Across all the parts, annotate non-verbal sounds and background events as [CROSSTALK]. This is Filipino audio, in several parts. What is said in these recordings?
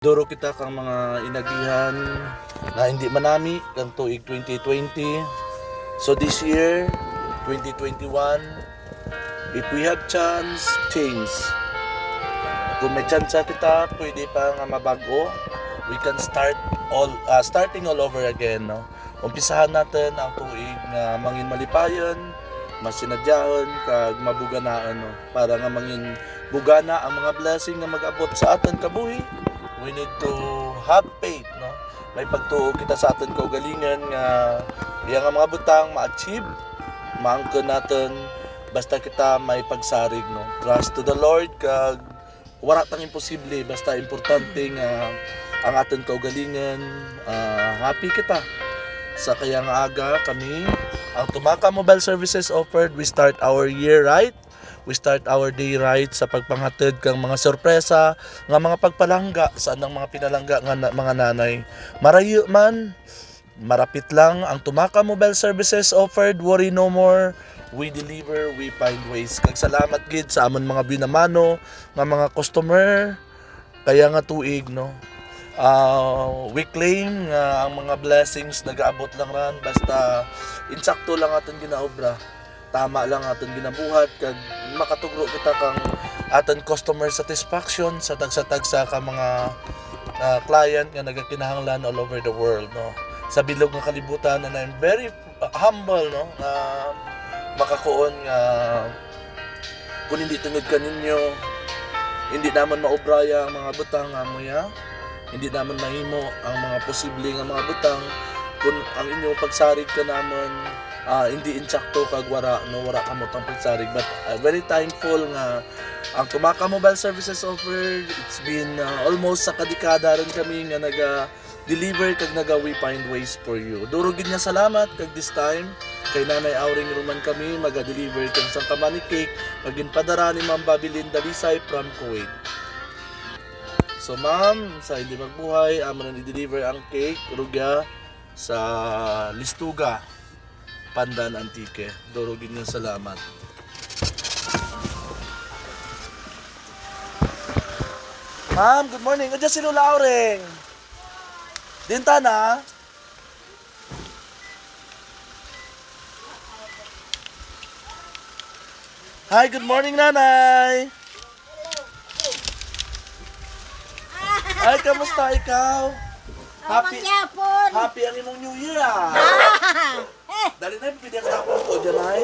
Duro kita kang mga inagihan na hindi manami kang tuig 2020. So this year, 2021, if we have chance, change. Kung may chance kita, pwede pa nga mabago. We can start all ah, starting all over again, no. Umpisahan natin ang tuig nga mangin malipayon, masinadyaon kag mabuganaan no para nga mangin bugana ang mga blessing nga mag-abot sa aton kabuhi we need to have faith no? May pagtuo kita sa aton kaugalingan nga iya nga mga butang ma-achieve maangkon natin basta kita may pagsarig no? Trust to the Lord kag wala tang imposible basta importante nga ang aton kaugalingan ah, happy kita. Sa kaya nga aga kami ang Tumaka Mobile Services offered we start our year right we start our day right sa pagpanghatid kang mga sorpresa nga mga pagpalangga sa anang mga pinalangga nga na- mga nanay. Marayo man marapit lang ang Tumaka Mobile Services offered worry no more. We deliver we find ways. Kag salamat gid sa amon mga binamano nga mga customer. Kaya nga tuig no? Ah, we claim nga ang mga blessings nagaabot lang ran basta insakto lang aton ginaobra tama lang aton ginabuhat kag makatugro kita kang aton customer satisfaction sa tagsa-tagsa ka mga ah, client nga nagakinahanglan all over the world no? Sa bilog nga kalibutan and I'm very humble no? Nga makakuon nga kung hindi tungod ka ninyo hindi naman maubraya ang mga butang amoya hindi naman mahimo ang mga posible nga mga butang. Kung ang inyong pagsarig ka naman ah, hindi insakto kag wara no wara ka mo tang pagsarig. But uh, very thankful nga ang Tumaka Mobile Services offered it's been uh, almost sa kadekada rin kami nga naga deliver kag naga we find ways for you. Duro gid nga salamat kag this time. Kay Nanay Auring Roman kami maga-deliver kang Santa Mani Cake. Magin padara ni Ma'am Babilin Dalisay from Kuwait. So ma'am, sa hindi magbuhay, amo na ni-deliver ang cake, rugya, sa Listuga, Pandan Antique. Dorogin yung salamat. Ma'am, good morning. Udya si Lula Aureng. Dinta na. Hi, good morning, nanay. Ay, kamusta ikaw? Happy, happy ang imong New Year ah. [LAUGHS] Eh, Dali na, pwede ka tapon ko dyan ay.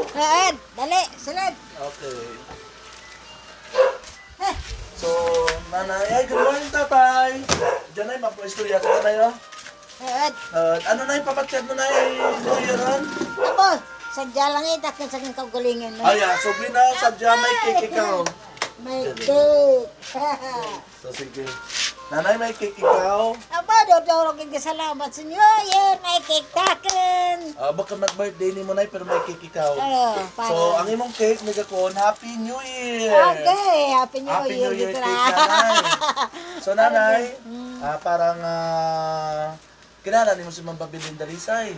Ed, dali, silid. Okay. Eh, So, nanay, ay, good morning tatay. Dyan ay, mapo-istorya ka na yun. Uh, ano na yung papatyad mo na yung New Year ron? ako, sadya lang ita kung sa kong kaugalingan mo. Ay, ah, so bina, sadya may cake ikaw. May date. [LAUGHS] So, sige. Nanay, may cake ikaw. Aba, kong salamat sa inyo. Yan, may cake Ah, baka mag-birthday ni mo na pero may cake ikaw. Ano. So, ang imong cake, nagakon, Happy New Year! Okay, Happy New Happy Year. New Year cake, nanay. So, nanay, Hmm. ah, parang, ah, kinala ni mo si Ma'am Babilin Dalisay.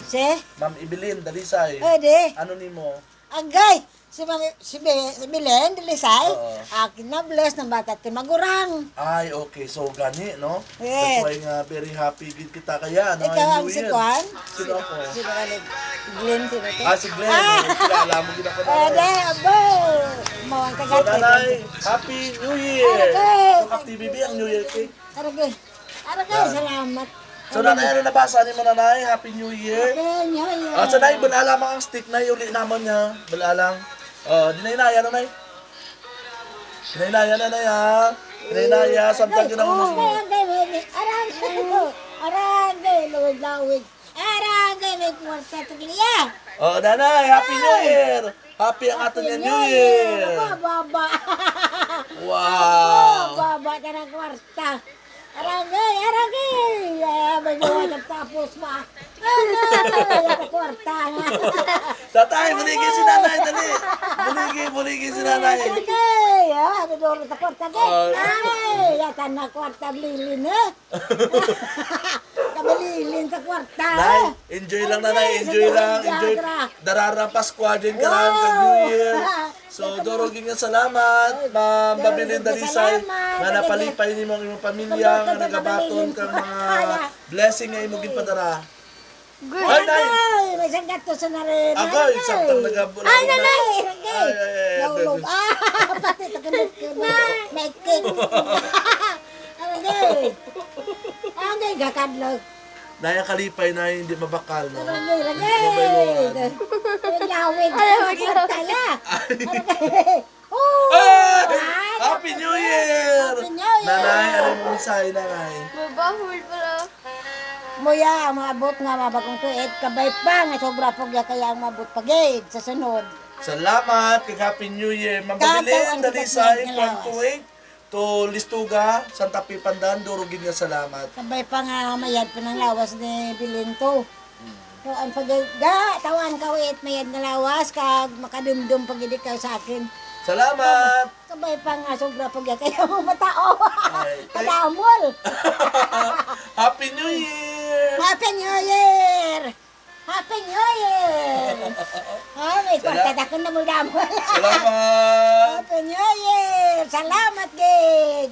Si? Ma'am Ibilin Dalisay. Ede, Ano ni mo? Agay. Si, Mami, si, Be, si Belen, Delisay, Oo. akin na bless ng bata at magurang. Ay, okay. So, gani, no? Yes. That's why nga, very happy gid kita kaya, no? Ikaw ang si. Kwan? Sino ako? Si Glenn, Glenn, sino to? Ah, si Glenn. Ah. Kilala mo gina ko Ede, nanay. abo. Mawang So, kagat. nanay, Happy New Year! So, Kap TVB ang New Year cake. Aragay. Aragay, salamat. So, nanay, ano nabasa ni mo, nanay? Happy New Year! Okay, nyo, yun. Ah, so nay, balalang ang stick na uli naman niya. Balalang. Oh, di na inaya na nay. Di na inaya na nay ha. Di na inaya. Samtang mo aragay, aragay, aragay, aragay, lawig, lawig. Aragay, may kwarta to kiniya. Oh, nanay, Happy New Year! Happy ang ato niya New Year! Baba. Wow! Baba ka ng kwarta. Aragay, aragay. Ay, may gawa tapos. Aragay, ang kwarta. Tatay, buligin si nanay, dali! Buligin, buligin si nanay! Aragay, ah, may gawa sa kwarta. Ah. Ay, yata na kwarta bilin eh. Kabililin sa kwarta. Nay, enjoy lang nanay, enjoy lang, enjoy. Darara Paskwa din ka lang, Year. [LAUGHS] So, Doro, nga salamat, Ma'am Babilin Dalisay, nga napalipay ni mong imong pamilya, nga nagabaton na kang mga [LAUGHS] blessing nga imong gipadara. Good. Ay, nay! Ay, may isang gato sa narin. Ako, saktang nagabula. Ay, nanay! Ay, ay, ay, Naulog. Ah, [LAUGHS] pati tagalog [LAUGHS] ko. May cake. Arangay. Arangay, gakadlog. Naya kalipay na hindi mabakal, no? Arangay, Mabayloan. arangay. Lawig. Ayaw, wag Tala. Arangay. Oh! Ay! Ay, Happy New Year! Happy New Year! Nanay, ano mo say, nanay? Mabahul pala. Muya, maabot nga mabagong tuit. Kabay pa nga sobra po kaya ang mabot pagid sa sunod. Salamat kay Happy New Year. Ang Dalisay niya, Kuwait to Listuga, Santa Fe Pandan, durugin nga salamat. Kabay pa nga mayad pa ng lawas ni Bilinto. So, ang pagga, tawan kawit mayad nga lawas, kag makadumdum pagidi ka sa akin. Salamat! Kabay pa nga sobra pagya kaya mo matao. Kadamol. [LAUGHS] [LAUGHS] Happy New Year! Happy New Year! Happy New Year! [LAUGHS] Ah, may kwarta na mo damol. Salamat! [LAUGHS] Happy New Year! Salamat, Gig!